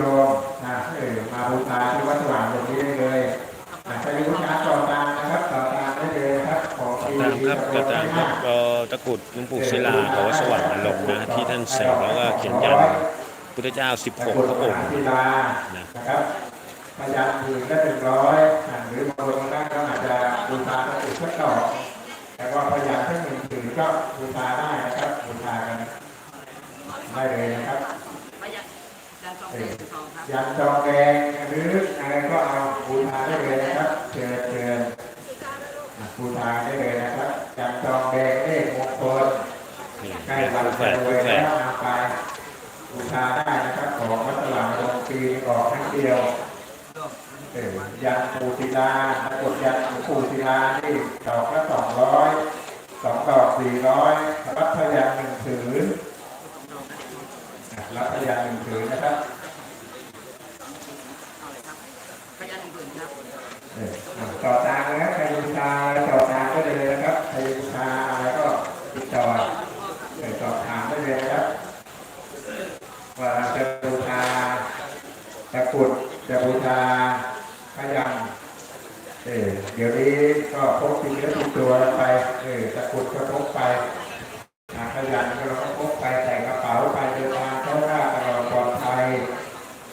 โยมนะเออมาบูชาที่วัดสว่างตรงนี้ได้เลยนะใครมีบูชาต่อตามนะครับต่อตามได้เลยครับขอฟรีตามครับก็ตามครับก็ตะกรุดหลวงปู่ศิลาเขาวัดสว่างอารมณ์นะที่ท่านเสกแล้วก็เขียนยันพุทธเจ้า 16 พระองค์ศิลานะครับพยานอื่นก็หนึ่งร้อยอะหรือบางคนนั่นก็อาจจะบูชาตะกรุดสักดอกแต่ว่าพยานที่หนึ่งถือก็บูชาได้นะครับบูชากันได้เลยนะครับ ประหยัดดันส อยันจองแดงหรืออะไรก็เอาบูชาได้เลยนะครับเชิญเชิญอะบูชาได้เลยนะครับยันจองแดงเลขมงคลนี่ใกล้เป็นวันรวยแล้วนำไปบูชาได้นะครับของวัดสว่างลงปีออกครั้งเดียวยันปูศิลาตะกดยันปูศิลานี่ดอกละสองร้อยสองดอกสี่ร้อยรับพยัญหนึ่งถืออะรับพยัญหนึ่งถือนะครับ ประหยัดหนึ่งหมื่นครับ เอออะ ต่อตามนะครับใครบูชาต่อตามก็ได้เลยนะครับใครบูชาอะไรก็ติดต่อเออสอบถามได้เลยนะครับว่าจะบูชาตะกุดจะบูชาพยัญเออเดี๋ยวนี้ก็พกติดเนื้อติดตัวไปเออตะกุดก็พกไปอ่าพยัญก็เราก็พกไปใส่กระเป๋าไปเดินทางเข้าหน้าตลอดปลอดภัย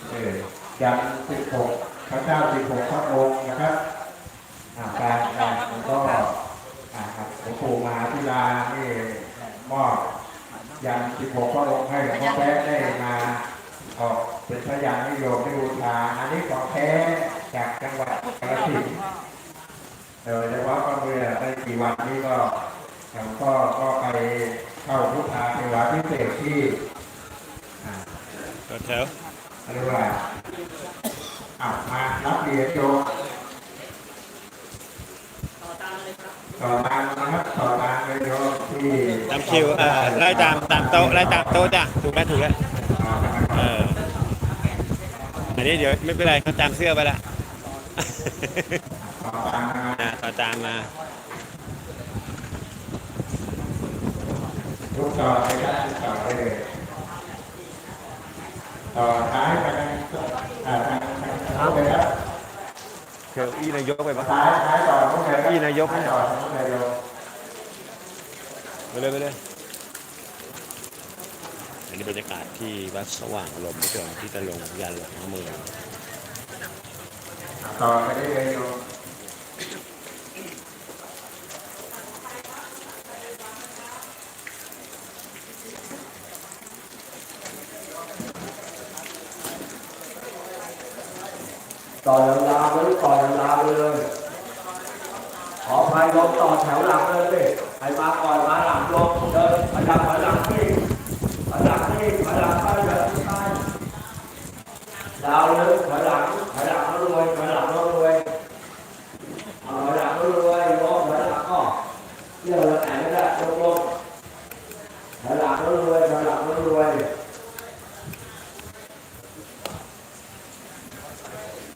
เออยันสิบหกพระเจ้าสิบหกพระองค์นะครับ การการก็อ่าครับหลวงปู่มหาธิลานี่มอบยันที่ผมก็ลงให้หลวงพ่อแป๊ะได้มาออกเป็นพยานนิยมได้บูชาอันนี้ของแท้จากจังหวัดกาฬสินธุ์โดยเฉพาะก็เมื่อได้กี่วันนี้ก็ผมก็ก็ไปเข้าพุทธาเทวาพิเศษที่อ่าก็แถวอะไรว่าอ้าวมารับเหรียญโยม ต่อตามเลยครับ ต่อตามนะครับต่อตามเลยโยมที่ตามคิวเอ่อไล่ตามตามโต๊ะไล่ตามโต๊ะจ้ะถูกแล้วถูกแล้วต่อตามเอออันนี้เดี๋ยวไม่เป็นไรเขาตามเสื้อไปละต่อตามนะอ่าต่อตามมาลูกต่อไปได้ต่อได้เลยต่อท้ายไปทางอ่าทางทางทางไปครับเก้าอี้นายกไปปะท้ายท้ายต่อทุกเลยพี่นายกท้ายต่อทุกเลยโยมไปเลยไปเลยอันนี้บรรยากาศที่วัดสว่างอารมณ์ที่เกิดที่ตะลงยันหลังพระเมืองต่อไปได้เลยโย ต่อยาวๆเลยต่อยาวๆเลยขออภัยลงต่อแถวหลังเลยดิใครมาก่อนมาหลังลงเดินมาดักมาหลังที่มาหลังที่มาหลังไปแบบนี้ไปดาวเลยถอยหลังถอยหลังแล้วรวยถอยหลังแล้วรวยเอาถอยหลังแล้วรวยลงถอยหลังก็เที่ยวแล้วไหนไม่ได้ลงลงถอยหลังแล้วรวยถอยหลังแล้วรวย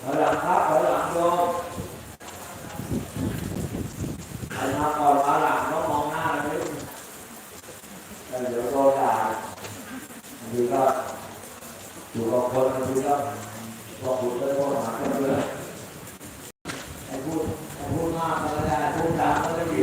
ถอยหลังครับถอยหลังโยมใครมาก่อนมาหลังต้องมองหน้าเลยแต่เดี๋ยวโดนด่าบางที ก็อยู่กับคนบางทีก็พวกคุณเลยพวกหากันเลยไอ้พูดไอ้พูดมากก็ไม่ได้พูดดังก็ไม่ดี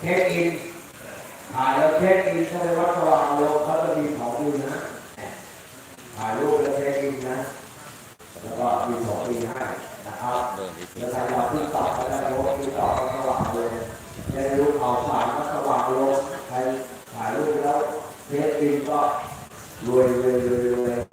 เช็คอินถ่ายแล้วเช็คอินแสดงว่าสว่างลงเขาจะมีของดีนะถ่ายรูปแล้วเช็คอินนะแล้วก็มีของดีให้นะครับแล้วถ้าเราติดต่อก็ได้รู้ติดต่อก็สว่างลงได้รู้เอาผ่านก็สว่างลงใครถ่ายรูปแล้วเช็คอินก็รวยรวยรวยรวย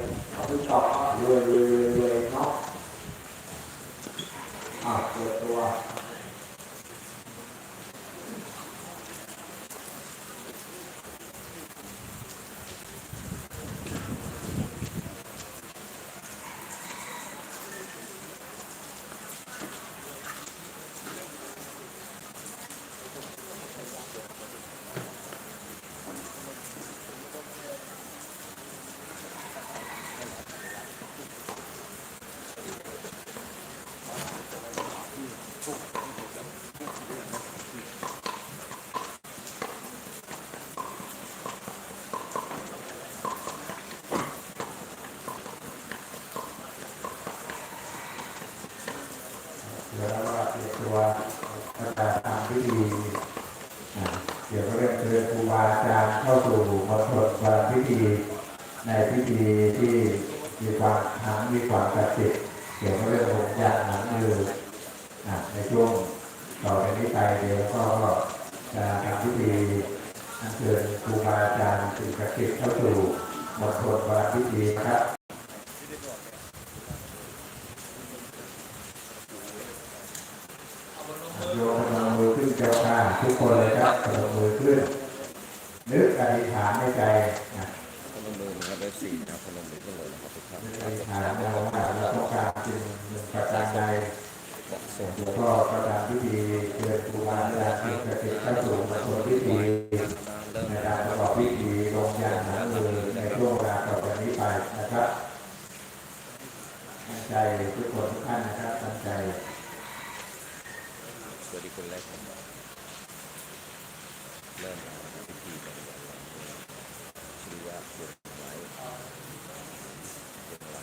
ก็จะทำพิธีอัญเชิญครูบาอาจารย์สิ่งศักดิ์สิทธิ์เข้าสู่มณฑลวาพิธีนะครับโยมพนมมือขึ้นเจ้าข้าทุกคนเลยครับพนมมือขึ้น นึกอธิษฐานในใจนะพนมมือนะครับได้สี่นะครับพนมมือขึ้นเลยนะครับทุกท่านนึกอธิษฐานเราว่าเราต้องการสิ่งหนึ่งประการใดบอก ส่งหลวงพ่อก็ทำพิธีเชิญครูบาอาจารย์สิ่งศักดิ์สิทธิ์เข้าสู่มณฑลพิธีในการประกอบพิธีลงยันหนังมือในช่วงเวลาต่อจากนี้ไปนะครับตั้งใจทุกคนทุกท่านนะครับตั้งใจสวัสดีคนแรกเริ่มนพิธีกันอย่างชื่อว่าบทไว้บทไว้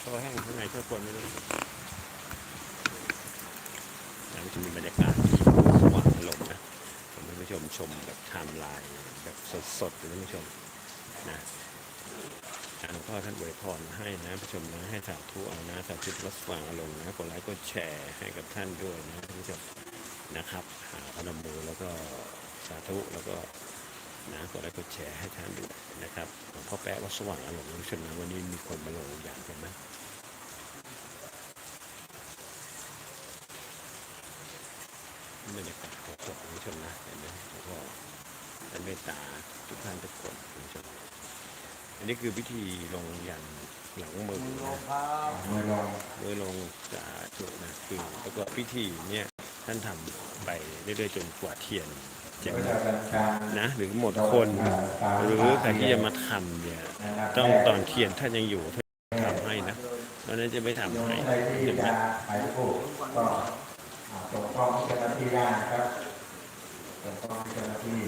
เขาแห้งข้างในช่วยคนไม่รู้แล้วมันจะมีบรรยากาศที่สว่างอารมณ์นะผมให้ผู้ชมชมแบบไทม์ไลน์แบบสดๆเลยท่านผู้ชมนะหลวงพ่อท่านอวยพรให้ นะผู้ชมนะให้สาธุเอานะสาธุวัดสว่างอารมณ์นะกดไลค์กดแชร์ให้กับท่านด้วยนะท่านผู้ชมนะครับหาพนมมือแล้วก็สาธุแล้วก็นะกดไลค์กดแชร์ให้ท่านด้วยนะครับหลวงพ่อแป๊ะวัดสว่างอารมณ์นผู้ชมนะวันนี้มีคนมาลงอย่างกันไหมบรรยากาศของสดคุณผู้ชมนะเห็นไหมแล้วก็ท่านเมตตาทุกท่านทุกคนคุณผู้ชมอันนี้คือพิธีลงยัน หลังมือนะมือลงมือลงสาธุนะคือแล้วก็พิธีเนี่ยท่านทำไปเรื่อยๆจนกว่าเทียนจะก็จะเป็นการนะหรือหมดคน หรือใครที่จะมาทำเนี่ยต้องตอนเทียนท่านยังอยู่ท่านทำให้นะตอนนั้นจะไม่ทำโยมให้ใครที่ใช่ไหมจะไปผูกก็อ่าส่งฟ้องเจ้าหน้าที่ได้นะครับส่งฟ้องเจ้าหน้าที่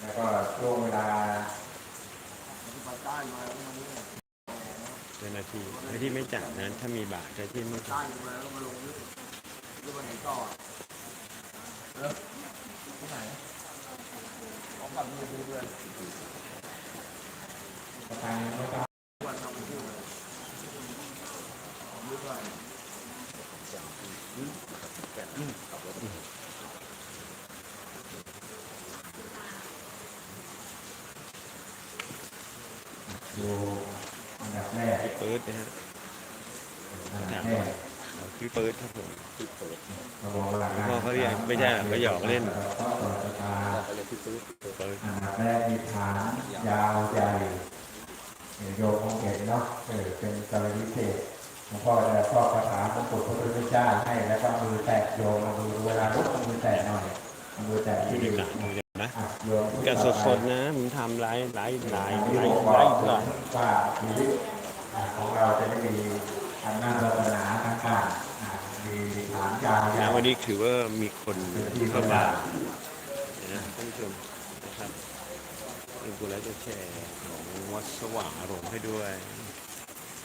แล้วก็ช่วงเวลา เจ้าห น้าที่เจ้าหน้าที่ไม่จัดนะถ้ามีบาทเจ้าหน้าที่ไม่จัดทางไม่ต้องดูอันดับแรก พี่เปิดนะฮะ อันดับแรก พี่เปิดครับผม เราบอกหลัก พ่อเขาเรียก ไม่ใช่เขาหยอกเล่นก็ต่อสตาเขาเรียกพี่ปื๊ดเปิดอันดับแรกมีฐานยาวใหญ่เห็นโยมคงเห็นเนาะเออเป็นกรณีพิเศษหลวงพ่อจะครอบคาถามงกุฎพระพุทธเจ้าให้แล้วก็มือแตะโยมเอามือเวลาลุกเอามือแตะหน่อยเอามือแตะบรที่รดียากาศดูนะอะโยมการสดๆนะผมทำไลฟ์ไลฟ์ไลฟ์ที่ไลผฟ์มบไลอกฟ์ก่อนว่าชีวิตอ่าของเราจะไม่มีอำนาจวาสนาต่างๆอ่ามีฐา นยาวใหญ่นะวันนี้ถือว่ามีคนเข้ามานะท่านผู้ชมนะครับเป็นกูแล้วจะแชร์ของวัดสว่างอารมณ์ให้ด้วย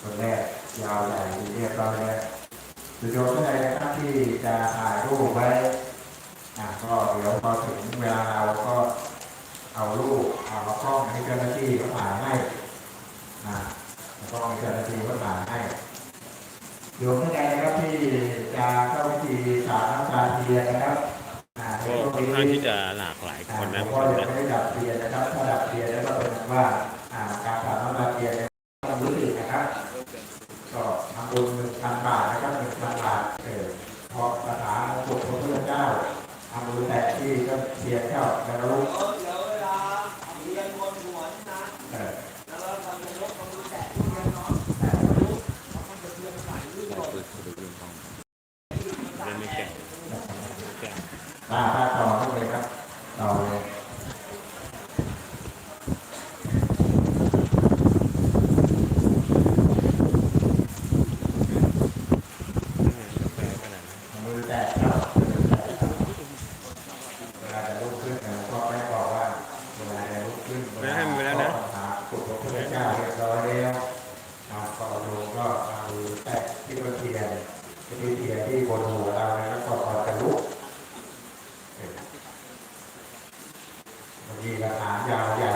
คนแรกยาวใหญ่เรียบร้อยแล้วสุดโยมท่านใดนะครับที่จะถ่ายรูปไว้อะก็เดี๋ยวพอถึงเวลาเราก็เอารูปเอากล้องให้เจ้าหน้าที่เขาถ่ายให้นะเอากล้องให้เจ้าหน้าที่เขาถ่ายให้ โยมท่านใดนะครับที่จะเข้าพิธีสาดน้ำตาเทียนนะครับอ่าในก็ช่วงค่อนนี้ข้างที่จะหลากหลายคนนะผมผู้ก็ชมยังนะไม่ได้ดับเทียนนะครับถ้าดับเทียนแล้วก็เป็นว่าอ่าการสาดน้ำตาเทียนเนี่ยต้องรู้สึกนะครับก็ทำบุญหนึ่งพันบาทนะครับหนึ่งพันบาทเออพอคาถามงกุฎพระพุทธเจ้าทำบุญแต่ที่ก็เทียนเจ้าแล้วก็รู้ เดี๋ยวเวลาเรียนบนหัวนี่นะ เออ แล้วเราทำเป็นยกมือแตะที่เรียนเนาะ เล่นไม่แก่แก่ ตาตาต่อเข้าเลยครับต่อเลย กาแฟขนาดนั้น มือแตะครับมือแตะครับเวลาจะลุกขึ้นเนี่ยหลวงพ่อแม่บอกว่าเวลาจะลุกขึ้นเวลาขอคาถากุฎพระพุทธเจ้าเรียบร้อยแล้วอ่าก็ลงก็เอามือแตะที่ต้นเทียนที่เทียนที่บนหัวเราแล้วก็พอจะลุก บางทีกระถางยาวใหญ่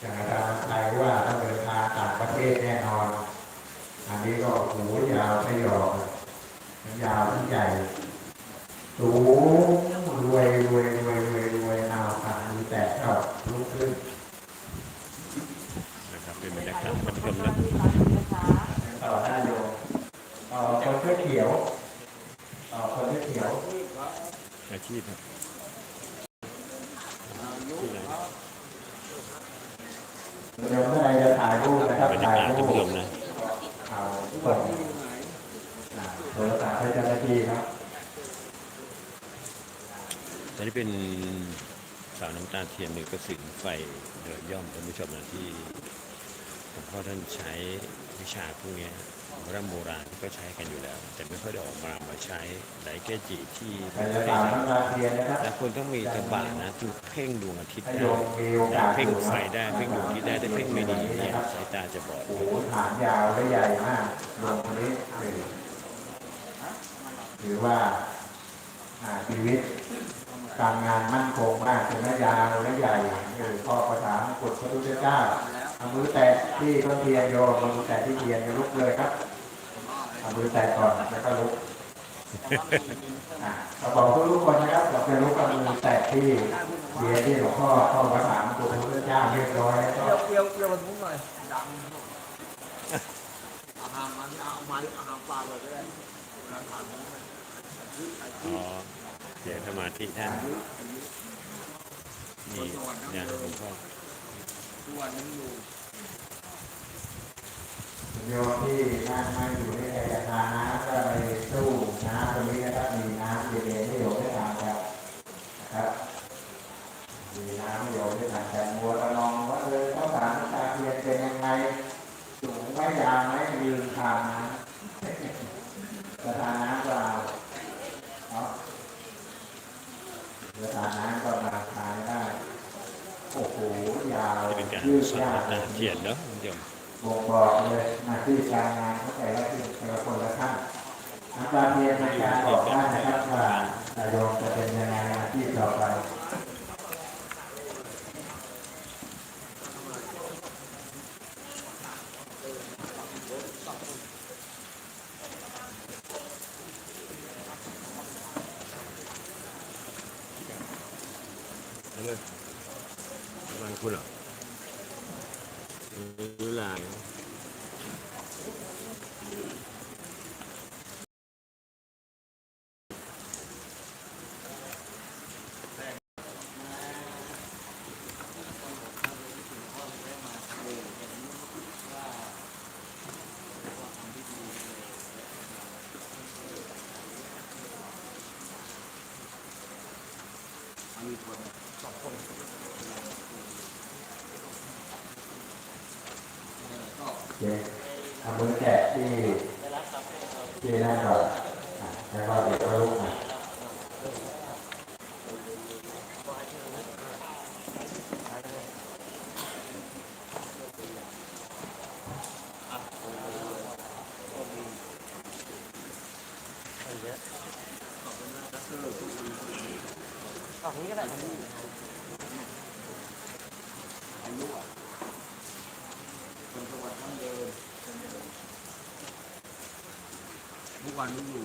อย่างอาจารย์ไทยว่าต้องเดินทางต่างประเทศแน่นอน อันนี้ก็โอ้โหยาวไม่หยอกทั้งยาวทั้งใหญ่สูงรวยรวยรวยรวยรวยเอาค่ะมีแต่ชอบลุกขึ้น นะครับเป็นบรรยากาศท่านผู้ชมนะ ต่อหน้าโยมต่อคนเสื้อเขียวต่อคนเสื้อเขียว อาชีพครับที่ไหน โยมท่านใดจะถ่ายรูปนะครับ บรรยา ถ่าย กาศ รู ท่าน ป ผู้ชมนะ เอาเปิดอ่าโทรศัพท์ให้เจ้าหน้าที่ครับ ตอนนี้เป็นสาวน้ำตาเทียนหนึ่งกระสินไฟเดือดย่อมท่านผู้ชมนะที่หลวงพ่อท่านใช้วิชาพวกนี้ยโบราณโบราณก็ใช้กันอยู่แล้ว แต่ไม่ค่อยได้ออกมามาใช้ไดเกจิที่ใครจะตามน้ทียนะครับแล้วคนต้องมีตะบะนะคือเพ่งดวงอาทิตย์ได้เพ่งไฟได้เพ่งดวงอาทิตย์ได้แต่เพ่งไม่ดีเนี่ยสายตาจะบอดโอ้โหฐานยาวและใหญ่มากลงคนนี้ถือว่าอ่าชีวิต การงานมั่นคงมากถึงและยาวและใหญ่เออพ่อประสานกดพระพุทธเจ้าเอามือแตะที่ต้นเทียนโยมเอามือแตะที่เทียนจะลุกเลยครับเอามือแตะก่อนแล้วก็ลุกอะเราบอกทุกคนนะครับเราจะลุกเอามือแตะที่เทียนที่หลวงพ่อพ่อประสานกดพระพุทธเจ้าเรียบร้อยแล้วก็เกี่ยวเกี่ยวมันมุ้งหน่อยดังเอาหางมันเอาไม้เอาหางปลาเลยก็ได้อ๋อ เสียสมาธิท่านนี่เนี่ยหลวงพ่อทุกวันนี้นอยู่โยมที่นั่งไม่อยู่ในแอร์ทานน้ำก็ไปสู้น้ำตรงนี้นะครับมีน้ำเย็นๆให้โยมได้ทานครับนะครับมีน้ำโยมได้ทานแต่มัวตะลองว่าเออข้าวสารน้ำตาเทียนเป็นยังไงสูงไม่ยาวไหมลืมทานน้ำจะทานน้ำก็เอาเนาะ เวลานน้ำก็มาทานได้โอ้โหยาวเป็นการยืดสอนยาวน้ำตาเขียนเนาะคุณผู้ชมบอกบอกเลยมาที่การงานเของแต่ละที่แต่ละคนละท่านน้ำตาเทียนในการบอกได้นะครับว่าตายงจะเป็นยังไงที่ต่อไป เอาเลยบ้านคุณเหรอเวลา เดี๋ยวทำบุญแกที่ที่หนก่อนอะแล้วก็เดี๋ยวก็ลุกมา ฝั่งนี้ก็ได้ครับอายุอะคนจังหวัดนั่งเดินเมื่อวานนี้อยู่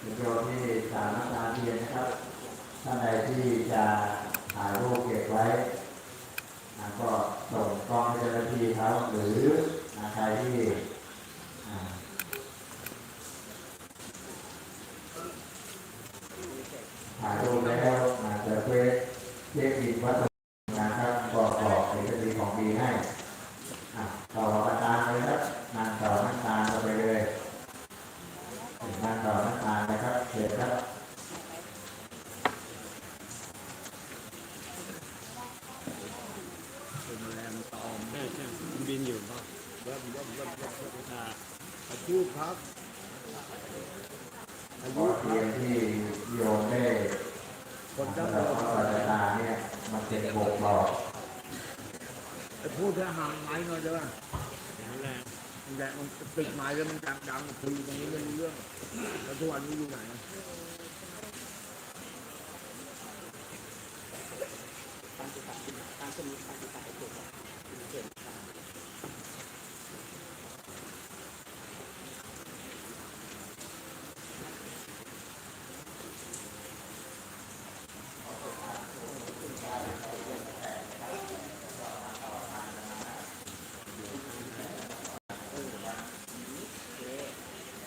เดี๋ยวเราที่สามน้ำตาเทียนนะครับท่านใดที่จะถ่ายรูปเก็บไว้ ก็ส่งกล้องให้เจ้าหน้าที่เขาหรือ ใครที่ถ่ายรูปแล้วอาจจะเพื่อเช็คบินวัตถุนะครับบอกบอกเดี๋ยวจะมีของดีให้อะต่อประตาเลยครับนางต่อน้ำตาเราไปเลยนางต่อน้ำตาลนะครับเสร็จครับบินอยู่เปล่าเริ่มเริ่มเริ่มเริ่มเริ่มอ่าอายุครับอาพยุอคเทียบนที่โยมได้คนสำจ้าหเดิรับมพระปัจจาเนี่ยมันเป็นบ่งบอกไอ้พูดแค่ห่างไม้หน่อยได้อย่างนั้นแหละมันแดงมันติดไม้แล้วมันดังดังคุยตรงนี้ไม่รู้เรื่องแล้วทุกวันนี้อยู่ไหนอาชีพ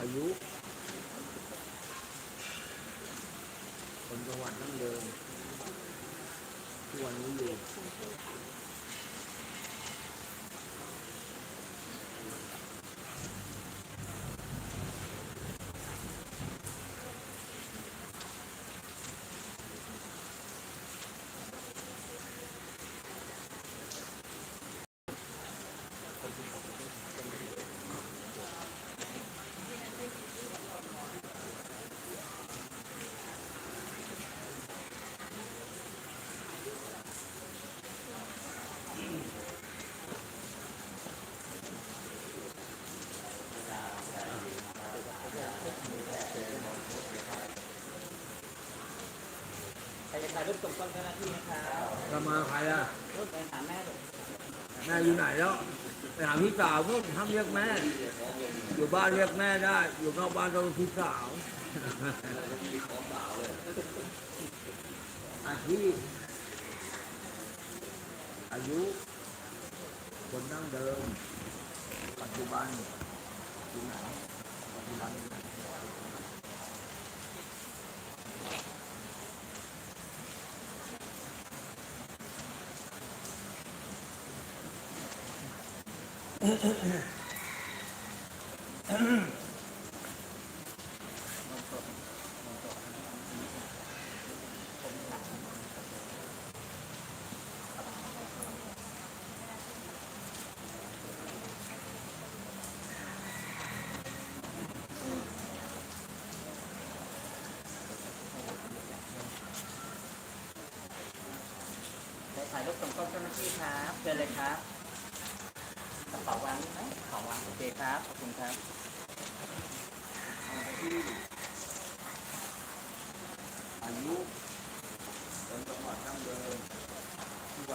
อายุ คนจังหวัดนั่งเดิมทุกวันนี้อยู่ ใครจะถ่ายรูปส่งกล้องเจ้าหน้าที่นะครับ จะมาใคร อะรูปไปหาแม่เลยแม่อยู่ไหนแล้วไปหาพี่สาวพวกห้ามเรียกแม่ อยู่บ้านเรียกแม่ได้ อยู่นอกบ้านต้องพี่สาวอาชีพอายุ คนนั่งเดิม ปัจจุบัน 음. 음, 음. 음.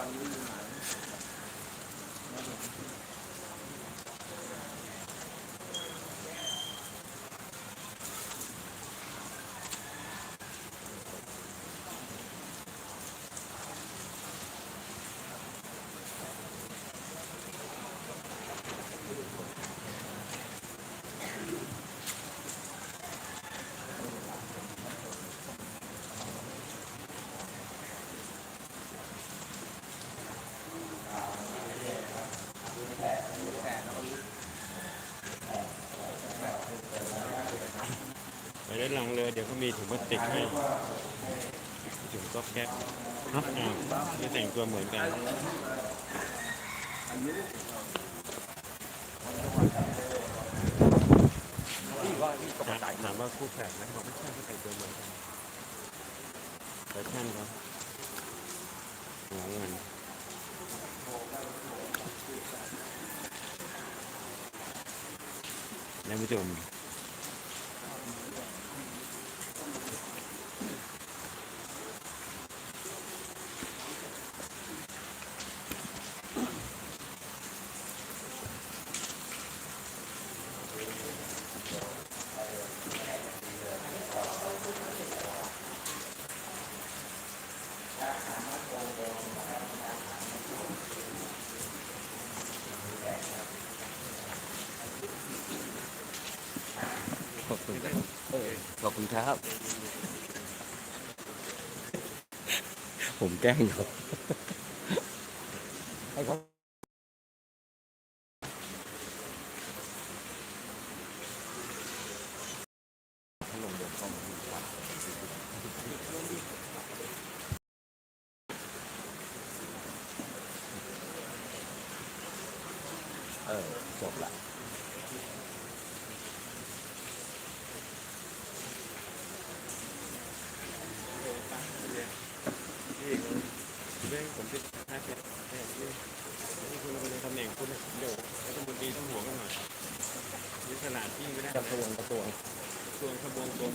ทุกวันนี้อยู่ไหนไป หลังเลย เดี๋ยวก็มีถุงพลาสติกให้ถุงก็แก๊บครับจะแต่งตัวเหมือนกันถามว่าคู่แข่งนะมบอกไม่ใช่ก็แต่งตัวเหมือนกันแฟชั่นครับหัวเงินนะผู้ชม ขอบคุณครับเออขอบคุณครับ ผมแกล้งเขาให้เขาให้ลงเดินเข้ามาที่วัดเออจบละ เรื่องผมจะให้เป็นให้นี่นี่คุณเราเป็นตำแหน่งคุณเดี๋ยวรัฐมนตรีต้องหัวกันหน่อยนี่ขนาดที่ไม่ได้กระทรวงกระทรวงกระทรวงกระทรวง